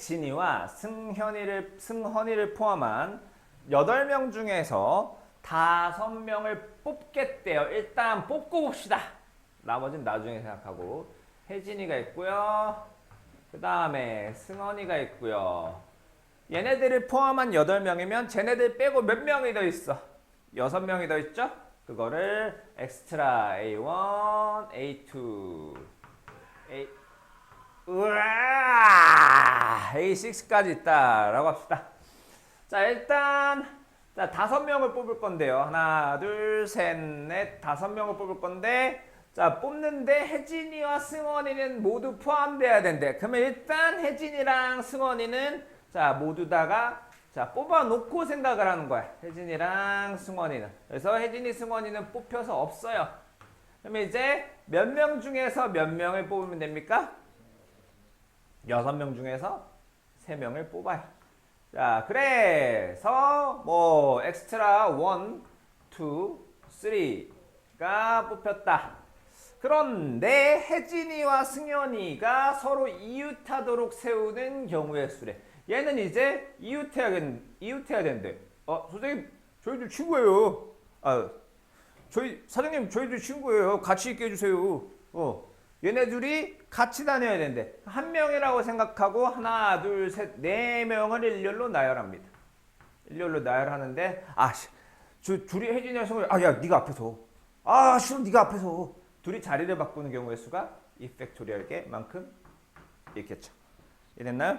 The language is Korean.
혜진이와 승현이를 승헌이를 포함한 8명 중에서 5명을 뽑겠대요. 일단 뽑고 봅시다. 나머지는 나중에 생각하고 혜진이가 있고요. 그 다음에 승헌이가 있고요. 얘네들을 포함한 8명이면 쟤네들 빼고 몇 명이 더 있어? 6명이 더 있죠? 그거를 엑스트라 A1, A2, A 우와 A6까지 있다라고 합시다. 자 일단 자 다섯 명을 뽑을 건데요. 하나, 둘, 셋, 넷, 다섯 명을 뽑을 건데 자 뽑는데 혜진이와 승원이는 모두 포함돼야 된대. 그러면 일단 혜진이랑 승원이는 자 모두 다가 자 뽑아 놓고 생각을 하는 거야. 혜진이랑 승원이는. 그래서 혜진이, 승원이는 뽑혀서 없어요. 그러면 이제 몇 명 중에서 몇 명을 뽑으면 됩니까? 여섯 명 중에서 세 명을 뽑아요. 자, 그래서 뭐 엑스트라 1, 2, 3가 뽑혔다. 그런데 혜진이와 승현이가 서로 이웃하도록 세우는 경우의 수래. 얘는 이제 이웃해야 된 이웃해야 된대. 어, 선생님, 저희들 친구예요. 아, 저희 사장님 저희들 친구예요. 같이 있게 해주세요. 어, 얘네들이 같이 다녀야 된대. 한 명이라고 생각하고 하나, 둘, 셋, 네 명을 일렬로 나열합니다. 일렬로 나열하는데 아, 씨, 저 둘이 혜진이랑 성을 아야 네가 앞에서 아 싫어 네가 앞에서 둘이 자리를 바꾸는 경우의 수가 이펙토리얼계만큼 있겠죠. 이해됐나요?